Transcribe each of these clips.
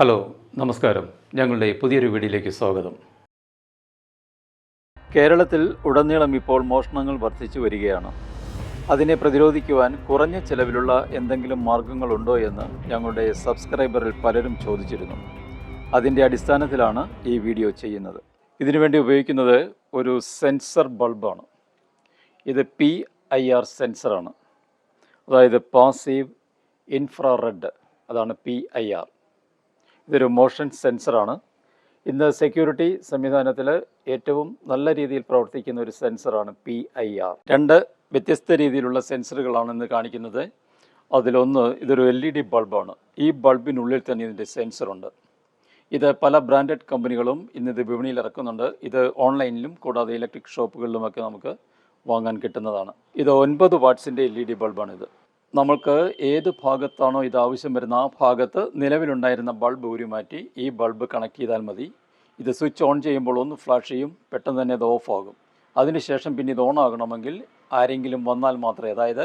Hello നമസ്കാരം. ഞങ്ങളുടെ പുതിയൊരു വീഡിയോയിലേക്ക് സ്വാഗതം. കേരളത്തിൽ ഉടനീളം ഇപ്പോൾ മോഷണങ്ങൾ വർദ്ധിച്ചു വരികയാണ്. അതിനെ പ്രതിരോധിക്കുവാൻ കുറഞ്ഞ ചെലവിലുള്ള എന്തെങ്കിലും മാർഗങ്ങളുണ്ടോ എന്ന് ഞങ്ങളുടെ സബ്സ്ക്രൈബറിൽ പലരും ചോദിച്ചിരുന്നു. അതിന്റെ അടിസ്ഥാനത്തിലാണ് ഈ വീഡിയോ ചെയ്യുന്നത്. ഇതിനുവേണ്ടി ഉപയോഗിക്കുന്നത് ഒരു സെൻസർ ബൾബാണ്. ഇത് പി ഐ ആർ സെൻസറാണ്. അതായത് പാസീവ് ഇൻഫ്രാറെഡ് അതാണ് പി ഐ ആർ ഇതൊരു മോഷൻ സെൻസറാണ്. ഇന്ന് സെക്യൂരിറ്റി സംവിധാനത്തിൽ ഏറ്റവും നല്ല രീതിയിൽ പ്രവർത്തിക്കുന്ന ഒരു സെൻസറാണ് പി ഐ ആർ. രണ്ട് വ്യത്യസ്ത രീതിയിലുള്ള സെൻസറുകളാണ് ഇന്ന് കാണിക്കുന്നത്. അതിലൊന്ന് ഇതൊരു എൽ ഇ ഡി ബൾബാണ്. ഈ ബൾബിനുള്ളിൽ തന്നെ ഇതിന്റെ സെൻസറുണ്ട്. ഇത് പല ബ്രാൻഡഡ് കമ്പനികളും ഇന്ന് ഇത് വിപണിയിൽ ഇറക്കുന്നുണ്ട്. ഇത് ഓൺലൈനിലും കൂടാതെ ഇലക്ട്രിക് ഷോപ്പുകളിലുമൊക്കെ നമുക്ക് വാങ്ങാൻ കിട്ടുന്നതാണ്. ഇത് ഒൻപത് വാട്ട്സിന്റെ എൽ ഇ ഡി ബൾബാണിത്. നമ്മൾക്ക് ഏത് ഭാഗത്താണോ ഇത് ആവശ്യം വരുന്ന ആ ഭാഗത്ത് നിലവിലുണ്ടായിരുന്ന ബൾബ് ഊരി മാറ്റി ഈ ബൾബ് കണക്ട് ചെയ്താൽ മതി. ഇത് സ്വിച്ച് ഓൺ ചെയ്യുമ്പോൾ ഒന്ന് ഫ്ലാഷ് ചെയ്യും പെട്ടെന്ന് തന്നെ ഇത് ഓഫ് ആകും. അതിനുശേഷം പിന്നെ ഇത് ഓൺ ആകണമെങ്കിൽ ആരെങ്കിലും വന്നാൽ മാത്രമേ അതായത്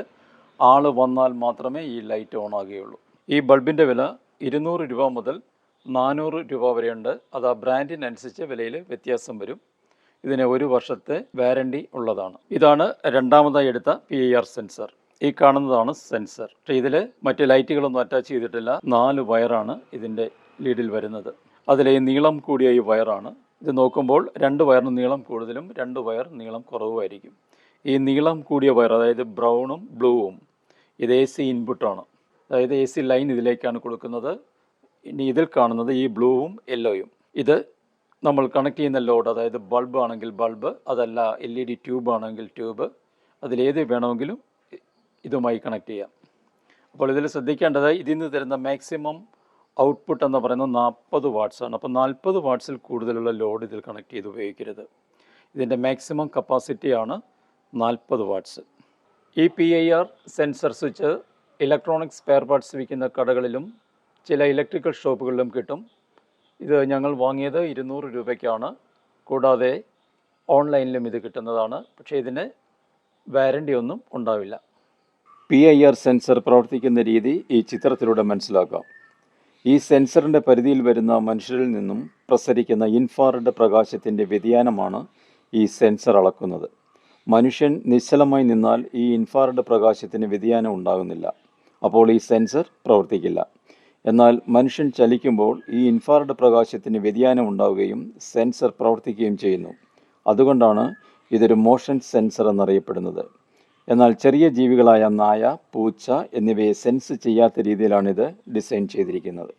ആൾ വന്നാൽ മാത്രമേ ഈ ലൈറ്റ് ഓൺ ആകുകയുള്ളൂ. ഈ ബൾബിന്റെ വില ഇരുന്നൂറ് രൂപ മുതൽ നാനൂറ് രൂപ വരെയുണ്ട്. അത് ആ ബ്രാൻഡിനനുസരിച്ച് വിലയിൽ വ്യത്യാസം വരും. ഇതിന് ഒരു വർഷത്തെ വാരണ്ടി ഉള്ളതാണ്. ഇതാണ് രണ്ടാമതായി എടുത്ത പി സെൻസർ ഈ കാണുന്നതാണ് സെൻസർ. ഇതിൽ മറ്റ് ലൈറ്റുകളൊന്നും അറ്റാച്ച് ചെയ്തിട്ടില്ല. നാല് വയറാണ് ഇതിന്റെ ലീഡിൽ വരുന്നത്. അതിലെ നീളം കൂടിയ ഈ വയറാണ്. ഇത് നോക്കുമ്പോൾ രണ്ട് വയറിന് നീളം കൂടുതലും രണ്ട് വയർ നീളം കുറവുമായിരിക്കും. ഈ നീളം കൂടിയ വയർ അതായത് ബ്രൗണും ബ്ലൂവും ഇത് എ സി ഇൻപുട്ടാണ്. അതായത് എ സി ലൈൻ ഇതിലേക്കാണ് കൊടുക്കുന്നത്. ഇനി ഇതിൽ കാണുന്നത് ഈ ബ്ലൂവും യെല്ലോയും. ഇത് നമ്മൾ കണക്ട് ചെയ്യുന്ന ലോഡ് അതായത് ബൾബ് ആണെങ്കിൽ ബൾബ് അതല്ല എൽ ഇ ഡി ട്യൂബ് ആണെങ്കിൽ ട്യൂബ്. അതിലേത് വേണമെങ്കിലും ഇതുമായി കണക്ട് ചെയ്യാം. അപ്പോൾ ഇതിൽ ശ്രദ്ധിക്കേണ്ടത് ഇതിൽ നിന്ന് തരുന്ന മാക്സിമം ഔട്ട്പുട്ട് എന്ന് പറയുന്നത് നാൽപ്പത് വാട്ട്സാണ് അപ്പോൾ നാൽപ്പത് വാട്ട്സിൽ കൂടുതലുള്ള ലോഡ് ഇതിൽ കണക്ട് ചെയ്ത് ഉപയോഗിക്കരുത്. ഇതിന്റെ മാക്സിമം കപ്പാസിറ്റിയാണ് നാൽപ്പത് വാട്ട്സ് ഈ P I R sensor switch electronic spare parts വിൽക്കുന്ന കടകളിലും ചില ഇലക്ട്രിക്കൽ ഷോപ്പുകളിലും കിട്ടും. ഇത് ഞങ്ങൾ വാങ്ങിയത് ഇരുന്നൂറ് രൂപയ്ക്കാണ്. കൂടാതെ ഓൺലൈനിലും ഇത് കിട്ടുന്നതാണ്. പക്ഷേ ഇതിന് വാരണ്ടി ഒന്നും ഉണ്ടാവില്ല. പി ഐ ആർ സെൻസർ പ്രവർത്തിക്കുന്ന രീതി ഈ ചിത്രത്തിലൂടെ മനസ്സിലാക്കാം. ഈ സെൻസറിന്റെ പരിധിയിൽ വരുന്ന മനുഷ്യരിൽ നിന്നും പ്രസരിക്കുന്ന ഇൻഫ്രാറെഡ് പ്രകാശത്തിന്റെ വ്യതിയാനമാണ് ഈ സെൻസർ അളക്കുന്നത്. മനുഷ്യൻ നിശ്ചലമായി നിന്നാൽ ഈ ഇൻഫ്രാറെഡ് പ്രകാശത്തിന് വ്യതിയാനം ഉണ്ടാകുന്നില്ല. അപ്പോൾ ഈ സെൻസർ പ്രവർത്തിക്കില്ല. എന്നാൽ മനുഷ്യൻ ചലിക്കുമ്പോൾ ഈ ഇൻഫ്രാറെഡ് പ്രകാശത്തിന് വ്യതിയാനം ഉണ്ടാവുകയും സെൻസർ പ്രവർത്തിക്കുകയും ചെയ്യുന്നു. അതുകൊണ്ടാണ് ഇതൊരു മോഷൻ സെൻസർ എന്നറിയപ്പെടുന്നത്. എന്നാൽ ചെറിയ ജീവികളായ നായ പൂച്ച എന്നിവയെ സെൻസ് ചെയ്യാത്ത രീതിയിലാണിത് ഡിസൈൻ ചെയ്തിരിക്കുന്നത്.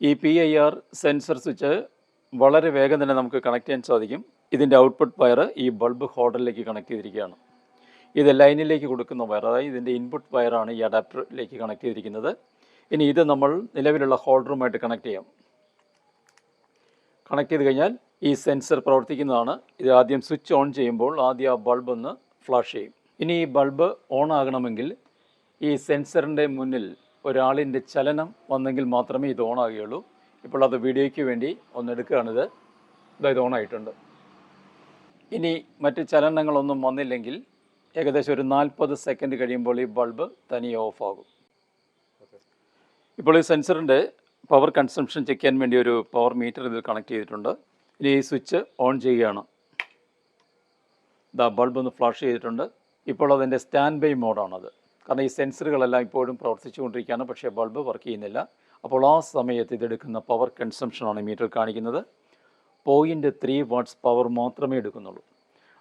ഈ P I R sensor switch വളരെ വേഗം തന്നെ നമുക്ക് കണക്ട് ചെയ്യാൻ സാധിക്കും. ഇതിന്റെ ഔട്ട്പുട്ട് വയർ ഈ ബൾബ് ഹോൾഡറിലേക്ക് കണക്ട് ചെയ്തിരിക്കുകയാണ്. ഇത് ലൈനിലേക്ക് കൊടുക്കുന്ന വയർ അതായത് ഇതിന്റെ ഇൻപുട്ട് വയറാണ് ഈ അഡാപ്റ്ററിലേക്ക് കണക്ട് ചെയ്തിരിക്കുന്നത്. ഇനി ഇത് നമ്മൾ നിലവിലുള്ള ഹോൾഡറുമായിട്ട് കണക്ട് ചെയ്യാം. കണക്ട് ചെയ്ത് കഴിഞ്ഞാൽ ഈ സെൻസർ പ്രവർത്തിക്കുന്നതാണ്. ഇത് ആദ്യം സ്വിച്ച് ഓൺ ചെയ്യുമ്പോൾ ആദ്യം ആ ബൾബ് ഒന്ന് ഫ്ലാഷ് ചെയ്യും. ഇനി ഈ ബൾബ് ഓൺ ആകണമെങ്കിൽ ഈ സെൻസറിന്റെ മുന്നിൽ ഒരാളിന്റെ ചലനം വന്നെങ്കിൽ മാത്രമേ ഇത് ഓൺ ആകുകയുള്ളൂ ഇപ്പോൾ അത് വീഡിയോയ്ക്ക് വേണ്ടി ഒന്നെടുക്കുകയാണിത് ഇതായത് ഓൺ ആയിട്ടുണ്ട് ഇനി മറ്റ് ചലനങ്ങളൊന്നും വന്നില്ലെങ്കിൽ ഏകദേശം ഒരു നാൽപ്പത് സെക്കൻഡ് കഴിയുമ്പോൾ ഈ ബൾബ് തനിയെ ഓഫാകും. ഇപ്പോൾ ഈ സെൻസറിന്റെ പവർ കൺസംഷൻ ചെക്ക് ചെയ്യാൻ വേണ്ടി ഒരു പവർ മീറ്റർ ഇതിൽ കണക്ട് ചെയ്തിട്ടുണ്ട്. ഇനി ഈ സ്വിച്ച് ഓൺ ചെയ്യുകയാണ്. ഇതാ ബൾബ് ഒന്ന് ഫ്ലാഷ് ചെയ്തിട്ടുണ്ട്. ഇപ്പോൾ അതിന്റെ സ്റ്റാൻഡ് ബൈ മോഡാണത്. കാരണം ഈ സെൻസറുകളെല്ലാം ഇപ്പോഴും പ്രവർത്തിച്ചുകൊണ്ടിരിക്കുകയാണ് പക്ഷേ ബൾബ് വർക്ക് ചെയ്യുന്നില്ല. അപ്പോൾ ആ സമയത്ത് ഇതെടുക്കുന്ന പവർ കൺസംഷനാണ് മീറ്റർ കാണിക്കുന്നത്. പോയിന്റ് ത്രീ വാട്ട്സ് പവർ മാത്രമേ എടുക്കുന്നുള്ളൂ.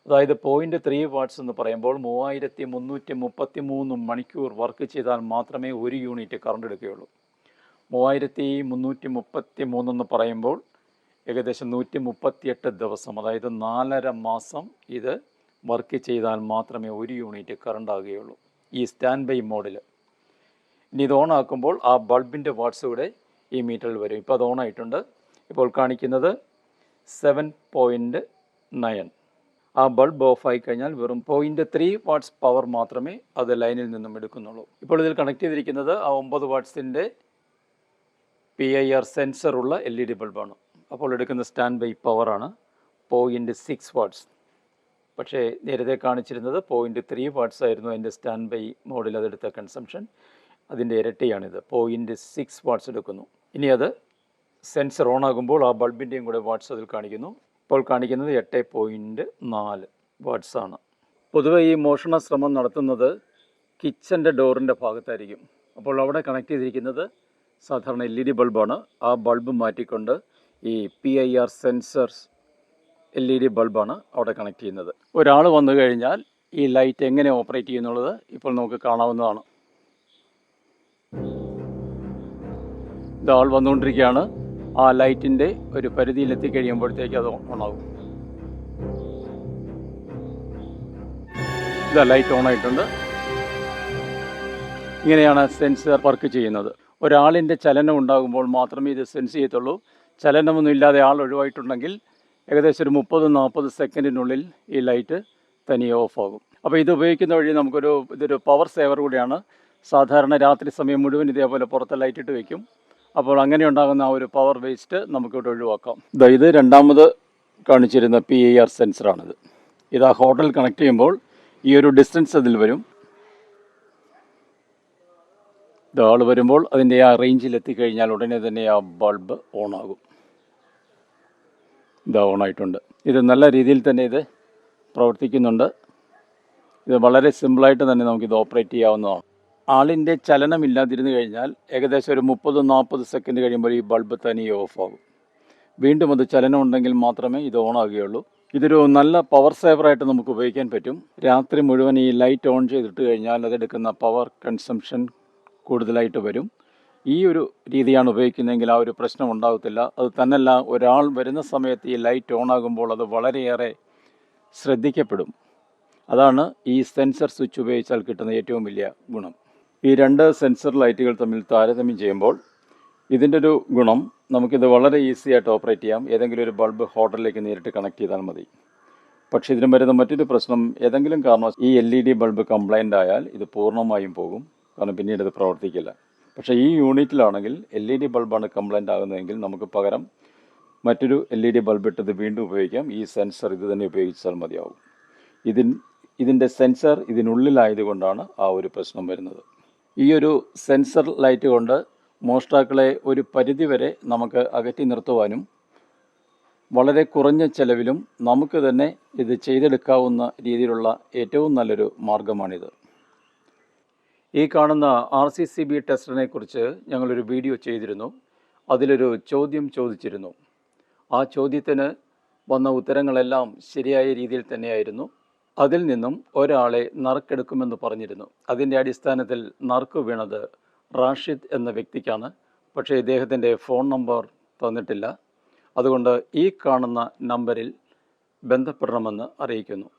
അതായത് പോയിന്റ് ത്രീ വാട്ട്സ് എന്ന് പറയുമ്പോൾ മൂവായിരത്തി മുന്നൂറ്റി മുപ്പത്തി മൂന്ന് മണിക്കൂർ വർക്ക് ചെയ്താൽ മാത്രമേ ഒരു യൂണിറ്റ് കറണ്ട് എടുക്കുകയുള്ളൂ. മൂവായിരത്തി മുന്നൂറ്റി മുപ്പത്തി മൂന്നെന്ന് പറയുമ്പോൾ ഏകദേശം നൂറ്റി മുപ്പത്തിയെട്ട് ദിവസം അതായത് നാലര മാസം ഇത് വർക്ക് ചെയ്താൽ മാത്രമേ ഒരു യൂണിറ്റ് കറണ്ട് ആകുകയുള്ളൂ ഈ സ്റ്റാൻഡ് ബൈ മോഡിൽ ഇനി ഇത് ഓണാക്കുമ്പോൾ ആ ബൾബിന്റെ വാട്ട്സ് കൂടെ ഈ മീറ്ററിൽ വരും. ഇപ്പോൾ അത് ഓൺ ആയിട്ടുണ്ട് ഇപ്പോൾ കാണിക്കുന്നത് സെവൻ പോയിന്റ് നയൻ ആ ബൾബ് ഓഫ് ആയി കഴിഞ്ഞാൽ വെറും പോയിന്റ് ത്രീ വാട്ട്സ് പവർ മാത്രമേ അത് ലൈനിൽ നിന്നും എടുക്കുന്നുള്ളൂ. ഇപ്പോൾ ഇതിൽ കണക്ട് ചെയ്തിരിക്കുന്നത് ആ ഒമ്പത് വാട്ട്സിന്റെ പി ഐ ആർ സെൻസറുള്ള എൽ ഇ ഡി ബൾബാണ്. അപ്പോൾ എടുക്കുന്ന സ്റ്റാൻഡ് ബൈ പവറാണ് പോയിന്റ് സിക്സ് വാട്ട്സ് പക്ഷേ നേരത്തെ കാണിച്ചിരുന്നത് പോയിന്റ് ത്രീ വാട്ട്സ് ആയിരുന്നു അതിന്റെ സ്റ്റാൻഡ് ബൈ മോഡിൽ അതെടുത്ത കൺസംഷൻ അതിന്റെ ഇരട്ടിയാണിത്. പോയിന്റ് സിക്സ് വാട്ട്സ് എടുക്കുന്നു. ഇനി അത് സെൻസർ ഓൺ ആകുമ്പോൾ ആ ബൾബിന്റെയും കൂടെ വാട്ട്സ് അതിൽ കാണിക്കുന്നു. ഇപ്പോൾ കാണിക്കുന്നത് എട്ട് പോയിന്റ് നാല് വാട്ട്സ് ആണ്. പൊതുവെ ഈ മോഷണ ശ്രമം നടത്തുന്നത് കിച്ചന്റെ ഡോറിന്റെ ഭാഗത്തായിരിക്കും. അപ്പോൾ അവിടെ കണക്ട് ചെയ്തിരിക്കുന്നത് സാധാരണ എൽ ഇ ഡി ബൾബാണ് ആ ബൾബ് മാറ്റിക്കൊണ്ട് ഈ P I R sensors L E D ബൾബാണ് അവിടെ കണക്ട് ചെയ്യുന്നത്. ഒരാൾ വന്നു കഴിഞ്ഞാൽ ഈ ലൈറ്റ് എങ്ങനെ ഓപ്പറേറ്റ് ചെയ്യുന്നുള്ളത് ഇപ്പോൾ നമുക്ക് കാണാവുന്നതാണ്. ഇതാൾ വന്നുകൊണ്ടിരിക്കുകയാണ്. ആ ലൈറ്റിന്റെ ഒരു പരിധിയിൽ എത്തിക്കഴിയുമ്പോഴത്തേക്ക് അത് ഓണാകും ഇതാ ലൈറ്റ് ഓൺ ആയിട്ടുണ്ട്. ഇങ്ങനെയാണ് സെൻസർ വർക്ക് ചെയ്യുന്നത്. ഒരാളിന്റെ ചലനം ഉണ്ടാകുമ്പോൾ മാത്രമേ ഇത് സെൻസ് ചെയ്യത്തുള്ളൂ. ചലനമൊന്നും ഇല്ലാതെ ആൾ ഒഴിവായിട്ടുണ്ടെങ്കിൽ ഏകദേശം ഒരു മുപ്പത് നാൽപ്പത് സെക്കൻഡിനുള്ളിൽ ഈ ലൈറ്റ് തനിയെ ഓഫ് ആകും അപ്പോൾ ഇത് ഉപയോഗിക്കുന്ന വഴി നമുക്കൊരു ഇതൊരു പവർ സേവർ കൂടിയാണ്. സാധാരണ രാത്രി സമയം മുഴുവൻ ഇതേപോലെ പുറത്ത് ലൈറ്റ് ഇട്ട് വെക്കും. അപ്പോൾ അങ്ങനെ ഉണ്ടാകുന്ന ആ ഒരു പവർ വേസ്റ്റ് നമുക്കിവിടെ ഒഴിവാക്കാം. ഇതാ രണ്ടാമത് കാണിച്ചിരുന്ന പി ഐ ആർ സെൻസറാണിത് ഇത് ആ ഹോട്ടൽ കണക്ട് ചെയ്യുമ്പോൾ ഈ ഒരു ഡിസ്റ്റൻസ് അതിൽ വരും. ഇത് ആൾ വരുമ്പോൾ അതിന്റെ ആ റേഞ്ചിൽ എത്തിക്കഴിഞ്ഞാൽ ഉടനെ തന്നെ ആ ബൾബ് ഓൺ ആകും. ഇത് ഓൺ ആയിട്ടുണ്ട് ഇത് നല്ല രീതിയിൽ തന്നെ ഇത് പ്രവർത്തിക്കുന്നുണ്ട്. ഇത് വളരെ സിമ്പിളായിട്ട് തന്നെ നമുക്കിത് ഓപ്പറേറ്റ് ചെയ്യാവുന്നതാണ്. ആളിന്റെ ചലനമില്ലാതിരുന്നു കഴിഞ്ഞാൽ ഏകദേശം ഒരു മുപ്പത് നാൽപ്പത് സെക്കൻഡ് കഴിയുമ്പോൾ ഈ ബൾബ് തനിയെ ഓഫ് ആകും വീണ്ടും അത് ചലനം ഉണ്ടെങ്കിൽ മാത്രമേ ഇത് ഓൺ ആകുകയുള്ളൂ ഇതൊരു നല്ല പവർ സേവറായിട്ട് നമുക്ക് ഉപയോഗിക്കാൻ പറ്റും. രാത്രി മുഴുവൻ ഈ ലൈറ്റ് ഓൺ ചെയ്തിട്ട് കഴിഞ്ഞാൽ അതെടുക്കുന്ന പവർ കൺസംഷൻ കൂടുതലായിട്ട് വരും. ഈ ഒരു രീതിയാണ് ഉപയോഗിക്കുന്നതെങ്കിൽ ആ ഒരു പ്രശ്നം ഉണ്ടാകത്തില്ല അത് തന്നെയല്ല ഒരാൾ വരുന്ന സമയത്ത് ഈ ലൈറ്റ് ഓൺ ആകുമ്പോൾ അത് വളരെയേറെ ശ്രദ്ധിക്കപ്പെടും. അതാണ് ഈ സെൻസർ സ്വിച്ച് ഉപയോഗിച്ചാൽ കിട്ടുന്ന ഏറ്റവും വലിയ ഗുണം. ഈ രണ്ട് സെൻസർ ലൈറ്റുകൾ തമ്മിൽ താരതമ്യം ചെയ്യുമ്പോൾ ഇതിന്റെ ഒരു ഗുണം നമുക്കിത് വളരെ ഈസി ആയിട്ട് ഓപ്പറേറ്റ് ചെയ്യാം. ഏതെങ്കിലും ഒരു ബൾബ് ഹോട്ടലിലേക്ക് നേരിട്ട് കണക്ട് ചെയ്താൽ മതി. പക്ഷേ ഇതിന് വരുന്ന മറ്റൊരു പ്രശ്നം ഏതെങ്കിലും കാരണം ഈ L E D bulb complaint ആയാൽ ഇത് പൂർണമായും പോകും. കാരണം പിന്നീട് ഇത് പ്രവർത്തിക്കില്ല. പക്ഷേ ഈ യൂണിറ്റിലാണെങ്കിൽ എൽ ഇ ഡി ബൾബാണ് കംപ്ലൈന്റ് ആകുന്നതെങ്കിൽ നമുക്ക് പകരം മറ്റൊരു എൽ ഇ ഡി ബൾബ് ഇട്ടത് വീണ്ടും ഉപയോഗിക്കാം. ഈ സെൻസർ ഇത് തന്നെ ഉപയോഗിച്ചാൽ മതിയാവും. ഇതിൻ ഇതിന്റെ സെൻസർ ഇതിനുള്ളിലായതുകൊണ്ടാണ് ആ ഒരു പ്രശ്നം വരുന്നത്. ഈ ഒരു സെൻസർ ലൈറ്റ് കൊണ്ട് മോഷ്ടാക്കളെ ഒരു പരിധിവരെ നമുക്ക് അകറ്റി നിർത്തുവാനും വളരെ കുറഞ്ഞ ചെലവിലും നമുക്ക് തന്നെ ഇത് ചെയ്തെടുക്കാവുന്ന രീതിയിലുള്ള ഏറ്റവും നല്ലൊരു മാർഗമാണിത്. ഈ കാണുന്ന ആർ സി സി ബി ടെസ്റ്റിനെ കുറിച്ച് ഞങ്ങളൊരു വീഡിയോ ചെയ്തിരുന്നു. അതിലൊരു ചോദ്യം ചോദിച്ചിരുന്നു. ആ ചോദ്യത്തിന് വന്ന ഉത്തരങ്ങളെല്ലാം ശരിയായ രീതിയിൽ തന്നെയായിരുന്നു. അതിൽ നിന്നും ഒരാളെ നറുക്കെടുക്കുമെന്ന് പറഞ്ഞിരുന്നു. അതിന്റെ അടിസ്ഥാനത്തിൽ നറുക്ക് വീണത് റാഷിദ് എന്ന വ്യക്തിക്കാണ്. പക്ഷേ ഇദ്ദേഹത്തിന്റെ ഫോൺ നമ്പർ തന്നിട്ടില്ല. അതുകൊണ്ട് ഈ കാണുന്ന നമ്പറിൽ ബന്ധപ്പെടണമെന്ന് അറിയിക്കുന്നു.